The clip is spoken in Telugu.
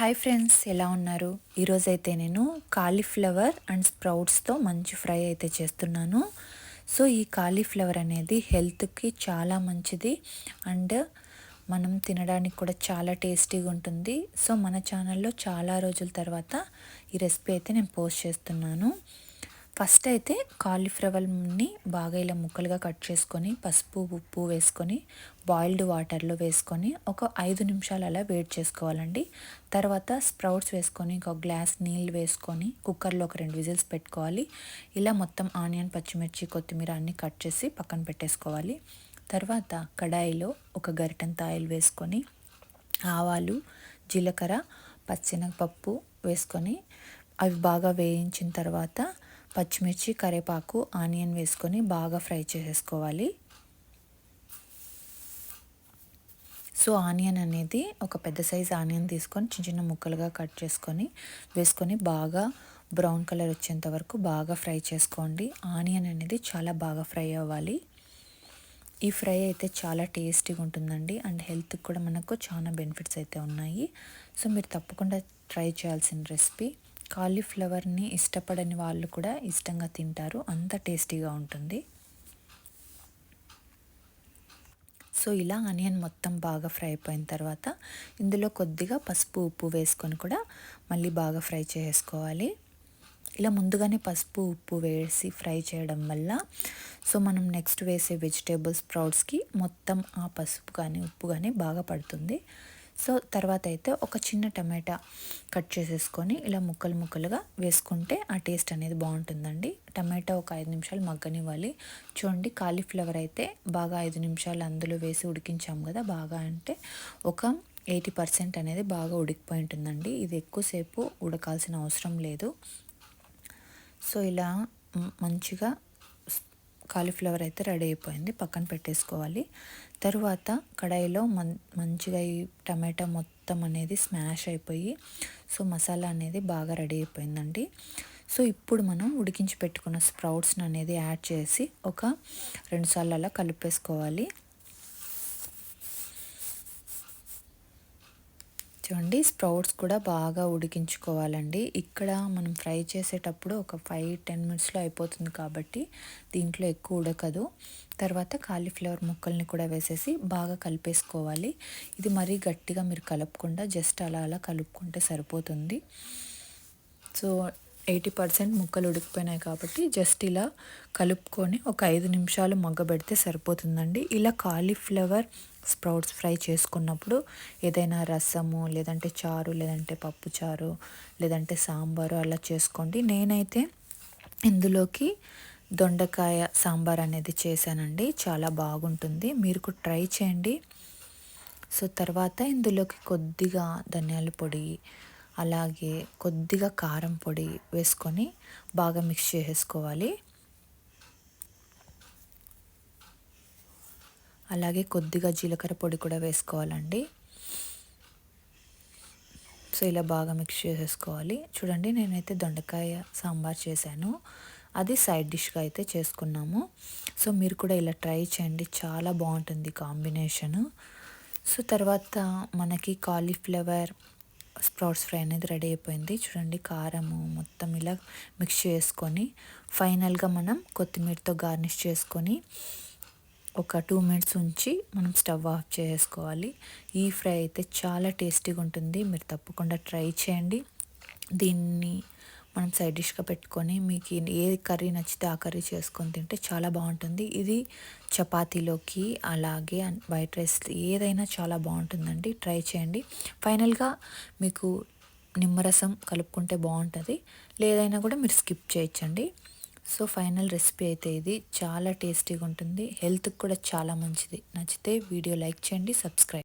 హాయ్ ఫ్రెండ్స్ ఎలా ఉన్నారు? ఈరోజైతే నేను కాలీఫ్లవర్ అండ్ స్ప్రౌట్స్తో మంచి ఫ్రై అయితే చేస్తున్నాను. సో ఈ కాలీఫ్లవర్ అనేది హెల్త్కి చాలా మంచిది అండ్ మనం తినడానికి కూడా చాలా టేస్టీగా ఉంటుంది. సో మన ఛానల్లో చాలా రోజుల తర్వాత ఈ రెసిపీ అయితే నేను పోస్ట్ చేస్తున్నాను. ఫస్ట్ అయితే కాలీఫ్లవర్ని బాగా ఇలా ముక్కలుగా కట్ చేసుకొని పసుపు ఉప్పు వేసుకొని బాయిల్డ్ వాటర్లో వేసుకొని ఒక ఐదు నిమిషాలు అలా వేడి చేసుకోవాలండి. తర్వాత స్ప్రౌట్స్ వేసుకొని ఒక గ్లాస్ నీళ్ళు వేసుకొని కుక్కర్లో ఒక రెండు విజిల్స్ పెట్టుకోవాలి. ఇలా మొత్తం ఆనియన్ పచ్చిమిర్చి కొత్తిమీర అన్నీ కట్ చేసి పక్కన పెట్టేసుకోవాలి. తర్వాత కడాయిలో ఒక గరిటెంత ఆయిల్ వేసుకొని ఆవాలు జీలకర్ర పచ్చినగపప్పు వేసుకొని అవి బాగా వేయించిన తర్వాత పచ్చిమిర్చి కరివేపాకు ఆనియన్ వేసుకొని బాగా ఫ్రై చేసేసుకోవాలి. సో ఆనియన్ అనేది ఒక పెద్ద సైజ్ ఆనియన్ తీసుకొని చిన్న చిన్న ముక్కలుగా కట్ చేసుకొని వేసుకొని బాగా బ్రౌన్ కలర్ వచ్చేంత వరకు బాగా ఫ్రై చేసుకోండి. ఆనియన్ అనేది చాలా బాగా ఫ్రై అవ్వాలి. ఈ ఫ్రై అయితే చాలా టేస్టీగా ఉంటుందండి. అండ్ హెల్త్కి కూడా మనకు చాలా బెనిఫిట్స్ అయితే ఉన్నాయి. సో మీరు తప్పకుండా ట్రై చేయాల్సిన రెసిపీ. కాలీఫ్లవర్ని ఇష్టపడని వాళ్ళు కూడా ఇష్టంగా తింటారు. అంత టేస్టీగా ఉంటుంది. సో ఇలా ఆనియన్ మొత్తం బాగా ఫ్రై అయిపోయిన తర్వాత ఇందులో కొద్దిగా పసుపు ఉప్పు వేసుకొని కూడా మళ్ళీ బాగా ఫ్రై చేసుకోవాలి. ఇలా ముందుగానే పసుపు ఉప్పు వేసి ఫ్రై చేయడం వల్ల సో మనం నెక్స్ట్ వేసే వెజిటేబుల్ స్ప్రౌట్స్కి మొత్తం ఆ పసుపు కానీ ఉప్పు కానీ బాగా పడుతుంది. సో తర్వాత అయితే ఒక చిన్న టమాటా కట్ చేసేసుకొని ఇలా ముక్కలు ముక్కలుగా వేసుకుంటే ఆ టేస్ట్ అనేది బాగుంటుందండి. టమాటా ఒక ఐదు నిమిషాలు మగ్గనివ్వాలి. చూడండి కాలీఫ్లవర్ అయితే బాగా ఐదు నిమిషాలు అందులో వేసి ఉడికించాము కదా బాగా అంటే ఒక ఎయిటీ పర్సెంట్ అనేది బాగా ఉడికిపోయి ఉంటుందండి. ఇది ఎక్కువసేపు ఉడకాల్సిన అవసరం లేదు. సో ఇలా మంచిగా కాలీఫ్లవర్ అయితే రెడీ అయిపోయింది పక్కన పెట్టేసుకోవాలి. తరువాత కడాయిలో మన్ మంచిగా ఈ టమాటా మొత్తం అనేది స్మాష్ అయిపోయి సో మసాలా అనేది బాగా రెడీ అయిపోయిందండి. సో ఇప్పుడు మనం ఉడికించి పెట్టుకున్న స్ప్రౌట్స్ని అనేది యాడ్ చేసి ఒక రెండుసార్లు అలా కలిపేసుకోవాలి. చూడండి స్ప్రౌట్స్ కూడా బాగా ఉడికించుకోవాలండి. ఇక్కడ మనం ఫ్రై చేసేటప్పుడు ఒక ఫైవ్ టెన్ మినిట్స్లో అయిపోతుంది కాబట్టి దీంట్లో ఎక్కువ ఉడకదు. తర్వాత కాలీఫ్లవర్ ముక్కల్ని కూడా వేసేసి బాగా కలిపేసుకోవాలి. ఇది మరీ గట్టిగా మీరు కలపకుండా జస్ట్ అలా అలా కలుపుకుంటే సరిపోతుంది. సో ఎయిటీ పర్సెంట్ ముక్కలు ఉడికిపోయినాయి కాబట్టి జస్ట్ ఇలా కలుపుకొని ఒక ఐదు నిమిషాలు మగ్గబెడితే సరిపోతుందండి. ఇలా కాలీఫ్లవర్ స్ప్రౌట్స్ ఫ్రై చేసుకున్నప్పుడు ఏదైనా రసము లేదంటే చారు లేదంటే పప్పు చారు లేదంటే సాంబారు అలా చేసుకోండి. నేనైతే ఇందులోకి దొండకాయ సాంబార్ అనేది చేశానండి. చాలా బాగుంటుంది. మీరు కూడా ట్రై చేయండి. సో తర్వాత ఇందులోకి కొద్దిగా ధనియాల పొడి అలాగే కొద్దిగా కారం పొడి వేసుకొని బాగా మిక్స్ చేసేసుకోవాలి. అలాగే కొద్దిగా జీలకర్ర పొడి కూడా వేసుకోవాలండి. సో ఇలా బాగా మిక్స్ చేసేసుకోవాలి. చూడండి నేనైతే దొండకాయ సాంబార్ చేశాను. అది సైడ్ డిష్గా అయితే చేసుకున్నాము. సో మీరు కూడా ఇలా ట్రై చేయండి. చాలా బాగుంటుంది కాంబినేషను. సో తర్వాత మనకి కాలీఫ్లవర్ స్ప్రౌట్స్ ఫ్రై అనేది రెడీ అయిపోయింది. చూడండి కారము మొత్తం ఇలా మిక్స్ చేసుకొని ఫైనల్గా మనం కొత్తిమీరతో గార్నిష్ చేసుకొని ఒక టూ మినిట్స్ ఉంచి మనం స్టవ్ ఆఫ్ చేసుకోవాలి. ఈ ఫ్రై అయితే చాలా టేస్టీగా ఉంటుంది. మీరు తప్పకుండా ట్రై చేయండి. దీన్ని మనం సైడ్ డిష్గా పెట్టుకొని మీకు ఏ కర్రీ నచ్చితే ఆ కర్రీ చేసుకొని తింటే చాలా బాగుంటుంది. ఇది చపాతీలోకి అలాగే వైట్ రైస్ ఏదైనా చాలా బాగుంటుందండి. ట్రై చేయండి. ఫైనల్గా మీకు నిమ్మరసం కలుపుకుంటే బాగుంటుంది. లేదైనా కూడా మీరు స్కిప్ చేయొచ్చండి. సో ఫైనల్ రెసిపీ అయితే ఇది. చాలా టేస్టీగా ఉంటుంది. హెల్త్కి కూడా చాలా మంచిది. నచ్చితే వీడియో లైక్ చేయండి సబ్స్క్రైబ్